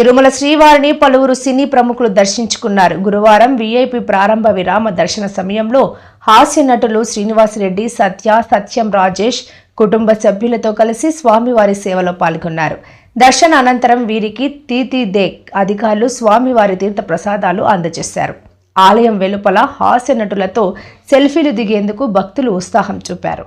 తిరుమల శ్రీవారిని పలువురు సినీ ప్రముఖులు దర్శించుకున్నారు. గురువారం వీఐపీ ప్రారంభ విరామ దర్శన సమయంలో హాస్య నటులు శ్రీనివాసరెడ్డి సత్య సత్యం రాజేష్ కుటుంబ సభ్యులతో కలిసి స్వామివారి సేవలో పాల్గొన్నారు. దర్శన అనంతరం వీరికి తీతిదేక్ అధికారులు స్వామివారి తీర్థ ప్రసాదాలు అందజేశారు. ఆలయం వెలుపల హాస్య నటులతో సెల్ఫీలు దిగేందుకు భక్తులు ఉత్సాహం చూపారు.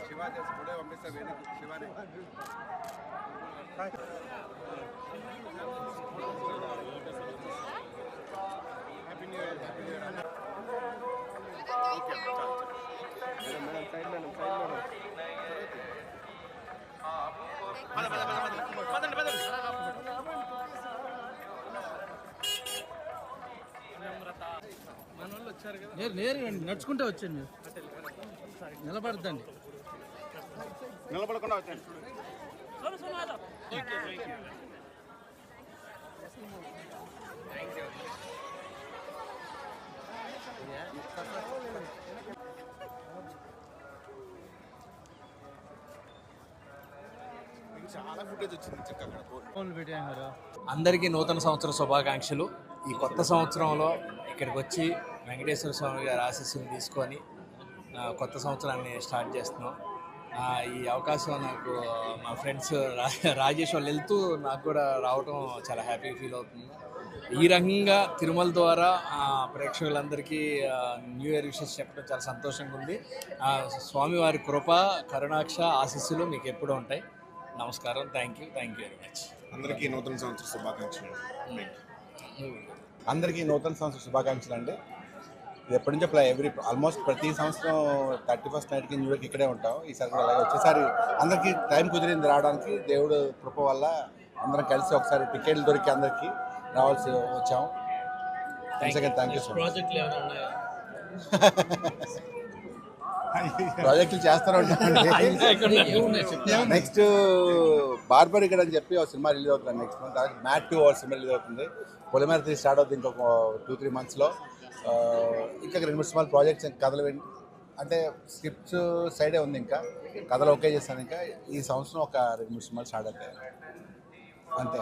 శివ చేసి ఫోటో పంపిస్తా Venu Shivani happy new year happy new year okay చాలు madam madam side madam side madam నేరు నేరుగా నడుచుకుంటే వచ్చాను మీరు నిలబడద్దండి. నిలబడకుండా వచ్చాను. చాలా ఫుటేజ్ వచ్చింది చక్కగా ఫోన్లు పెట్టారు అందరికీ నూతన సంవత్సర శుభాకాంక్షలు. ఈ కొత్త సంవత్సరంలో ఇక్కడికి వచ్చి వెంకటేశ్వర స్వామి గారి ఆశీస్సులు తీసుకొని కొత్త సంవత్సరాన్ని స్టార్ట్ చేస్తున్నాం. ఈ అవకాశం నాకు మా ఫ్రెండ్స్ రా- రాజేష్ వాళ్ళు వెళ్తూ నాకు కూడా రావటం చాలా హ్యాపీ ఫీల్ అవుతుంది. ఈ రకంగా తిరుమల ద్వారా ప్రేక్షకులందరికీ న్యూ ఇయర్ విషెస్ చెప్పడం చాలా సంతోషంగా ఉంది. స్వామివారి కృప కరుణాక్ష ఆశీస్సులు మీకు ఎప్పుడూ ఉంటాయి. నమస్కారం. Thank you thank you very much అందరికీ నూతన సంవత్సర శుభాకాంక్షలు. అందరికీ నూతన సంవత్సర శుభాకాంక్షలు అండి ఇది ఎప్పటి నుంచో ఎవ్రీ ఆల్మోస్ట్ ప్రతి సంవత్సరం థర్టీ ఫస్ట్ నైట్కి న్యూ ఇయర్కి ఇక్కడే ఉంటాం. ఈసారి కూడా అలాగే వచ్చేసారి అందరికీ టైం కుదిరింది రావడానికి. దేవుడు కృప వల్ల అందరం కలిసి ఒకసారి టికెట్లు దొరికి అందరికీ రావాల్సి వచ్చాం. Second thank you so much ప్రాజెక్టులు చేస్తూనే చెప్పు. నెక్స్ట్ బార్బర్ ఇక్కడ అని చెప్పి ఒక సినిమా రిలీజ్ అవుతుంది. నెక్స్ట్ మంత్ మ్యాట్ టూ ఒక సినిమా రిలీజ్ అవుతుంది. పొలిమేర త్రీ స్టార్ట్ అవుతుంది ఇంకొక టూ త్రీ మంత్స్లో ఇంకా రెండు మూడు సినిమాలు ప్రాజెక్ట్స్ కథలు విన్- అంటే స్క్రిప్ట్స్ సైడే ఉంది ఇంకా. కథలు ఓకే చేస్తాను ఇంకా. ఈ సంవత్సరం ఒక రెండు మూడు సినిమాలు స్టార్ట్ అవుతాయి. అంతే.